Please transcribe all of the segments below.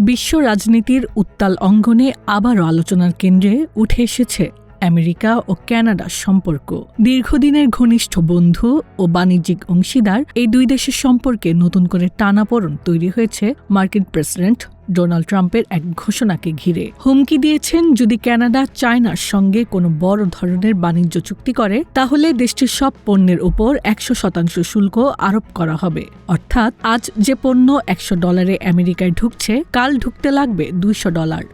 বিশ্ব রাজনীতির উত্তাল অঙ্গনে আবারও আলোচনার কেন্দ্রে উঠে এসেছে আমেরিকা ও ক্যানাডার সম্পর্ক। দীর্ঘদিনের ঘনিষ্ঠ বন্ধু ও বাণিজ্যিক অংশীদার এই দুই দেশের সম্পর্কে নতুন করে টানাপোড়ন তৈরি হয়েছে মার্কিন প্রেসিডেন্ট ডোনাল্ড ট্রাম্পের এক ঘোষণাকে ঘিরে। হুমকি দিয়েছেন যদি কানাডা চায়নার সঙ্গে কোনো বড় ধরনের বাণিজ্য চুক্তি করে, তাহলে দেশটির সব পণ্যের উপর একশো শতাংশ শুল্ক আরোপ করা হবে। অর্থাৎ আজ যে পণ্য একশো ডলারে আমেরিকায় ঢুকছে, কাল ঢুকতে লাগবে দুইশো ডলার।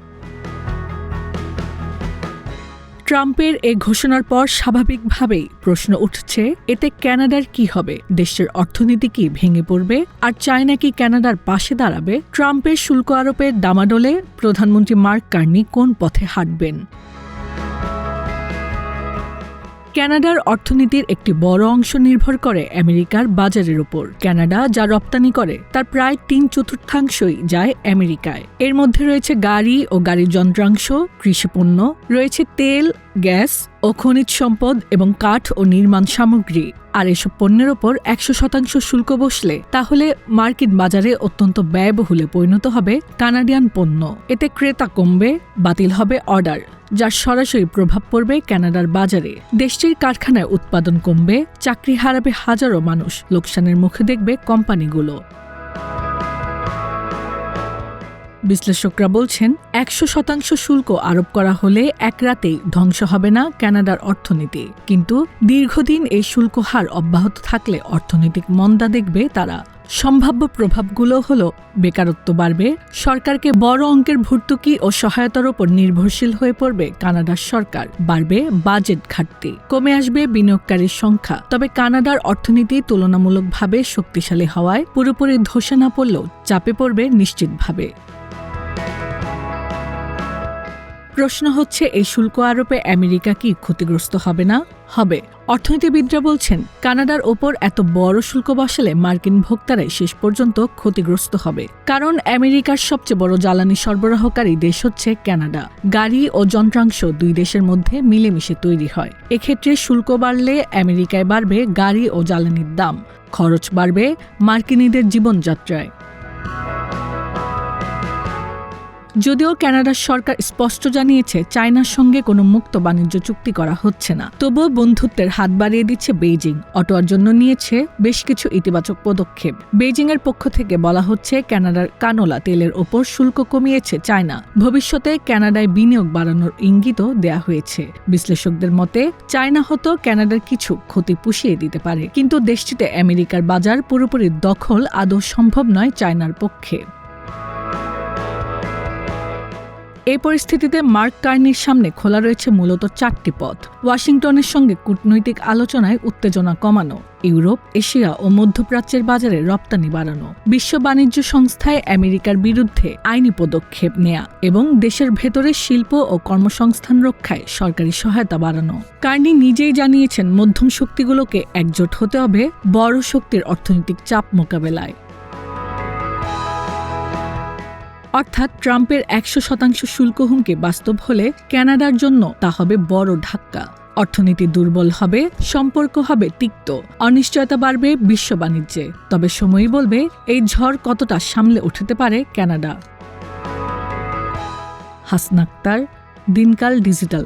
ট্রাম্পের এ ঘোষণার পর স্বাভাবিকভাবেই প্রশ্ন উঠছে, এতে ক্যানাডার কি হবে? দেশের অর্থনীতি কি ভেঙে পড়বে? আর চায়না কি ক্যানাডার পাশে দাঁড়াবে? ট্রাম্পের শুল্ক আরোপের দামাডোলে প্রধানমন্ত্রী মার্ক কার্নি কোন পথে হাঁটবেন? কানাডার অর্থনীতির একটি বড় অংশ নির্ভর করে আমেরিকার বাজারের উপর। কানাডা যা রপ্তানি করে, তার প্রায় তিন চতুর্থাংশই যায় আমেরিকায়। এর মধ্যে রয়েছে গাড়ি ও গাড়ির যন্ত্রাংশ কৃষিপণ্য রয়েছে তেল, গ্যাস ও খনিজ সম্পদ এবং কাঠ ও নির্মাণ সামগ্রী। আর এসব পণ্যের ওপর একশো শতাংশ শুল্ক বসলে, তাহলে মার্কিন বাজারে অত্যন্ত ব্যয়বহুলে পরিণত হবে কানাডিয়ান পণ্য। এতে ক্রেতা কমবে, বাতিল হবে অর্ডার। যার সরাসরি প্রভাব পড়বে কানাডার বাজারে। দেশটির কারখানায় উৎপাদন কমবে, চাকরি হারাবে হাজারো মানুষ। লোকসানের মুখে দেখবে কোম্পানিগুলো। বিশ্লেষকরা বলছেন, একশো শতাংশ শুল্ক আরোপ করা হলে এক রাতেই ধ্বংস হবে না কানাডার অর্থনীতি। কিন্তু দীর্ঘদিন এই শুল্ক হার অব্যাহত থাকলে অর্থনৈতিক মন্দা দেখবে তারা। সম্ভাব্য প্রভাবগুলো হল বেকারত্ব বাড়বে, সরকারকে বড় অঙ্কের ভর্তুকি ও সহায়তার ওপর নির্ভরশীল হয়ে পড়বে কানাডার সরকার, বাড়বে বাজেট ঘাটতি, কমে আসবে বিনিয়োগকারীর সংখ্যা। তবে কানাডার অর্থনীতি তুলনামূলকভাবে শক্তিশালী হওয়ায় পুরোপুরি ধসে না পড়লেও চাপে পড়বে নিশ্চিতভাবে। প্রশ্ন হচ্ছে, এই শুল্ক আরোপে আমেরিকা কি ক্ষতিগ্রস্ত হবে না? হবে। অর্থনীতিবিদরা বলছেন, কানাডার ওপর এত বড় শুল্ক বসালে মার্কিন ভোক্তারাই শেষ পর্যন্ত ক্ষতিগ্রস্ত হবে। কারণ আমেরিকার সবচেয়ে বড় জ্বালানি সরবরাহকারী দেশ হচ্ছে কানাডা। গাড়ি ও যন্ত্রাংশ দুই দেশের মধ্যে মিলেমিশে তৈরি হয়। এক্ষেত্রে শুল্ক বাড়লে আমেরিকায় বাড়বে গাড়ি ও জ্বালানির দাম। খরচ বাড়বে মার্কিনীদের জীবনযাত্রায়। যদিও কানাডার সরকার স্পষ্ট জানিয়েছে চায়নার সঙ্গে কোনো মুক্ত বাণিজ্য চুক্তি করা হচ্ছে না। তবুও বন্ধুত্বের হাত বাড়িয়ে দিচ্ছে বেইজিং। অটোয়ার জন্য নিয়েছে বেশ কিছু ইতিবাচক পদক্ষেপ। বেইজিং এর পক্ষ থেকে বলা হচ্ছে, কানাডার কানোলা তেলের ওপর শুল্ক কমিয়েছে চায়না। ভবিষ্যতে কানাডায় বিনিয়োগ বাড়ানোর ইঙ্গিতও দেয়া হয়েছে। বিশ্লেষকদের মতে, চায়না হতো কানাডার কিছু ক্ষতি পুষিয়ে দিতে পারে। কিন্তু দেশটিতে আমেরিকার বাজার পুরোপুরি দখল আদৌ সম্ভব নয় চায়নার পক্ষে। এই পরিস্থিতিতে মার্ক কার্নির সামনে খোলা রয়েছে মূলত চারটি পথ। ওয়াশিংটনের সঙ্গে কূটনৈতিক আলোচনায় উত্তেজনা কমানো, ইউরোপ, এশিয়া ও মধ্যপ্রাচ্যের বাজারে রপ্তানি বাড়ানো, বিশ্ব বাণিজ্য সংস্থায় আমেরিকার বিরুদ্ধে আইনি পদক্ষেপ নেয়া এবং দেশের ভেতরে শিল্প ও কর্মসংস্থান রক্ষায় সরকারি সহায়তা বাড়ানো। কার্নি নিজেই জানিয়েছেন, মধ্যম শক্তিগুলোকে একজোট হতে হবে বড় শক্তির অর্থনৈতিক চাপ মোকাবেলায়। অর্থাৎ ট্রাম্পের একশো শতাংশ শুল্ক হুমকি বাস্তব হলে ক্যানাডার জন্য তা হবে বড় ধাক্কা। অর্থনীতি দুর্বল হবে, সম্পর্ক হবে তিক্ত, অনিশ্চয়তা বাড়বে বিশ্ব বাণিজ্যে। তবে সময়ই বলবে এই ঝড় কতটা সামলে উঠতে পারে ক্যানাডা হাসনাক্তার দিনকাল ডিজিটাল।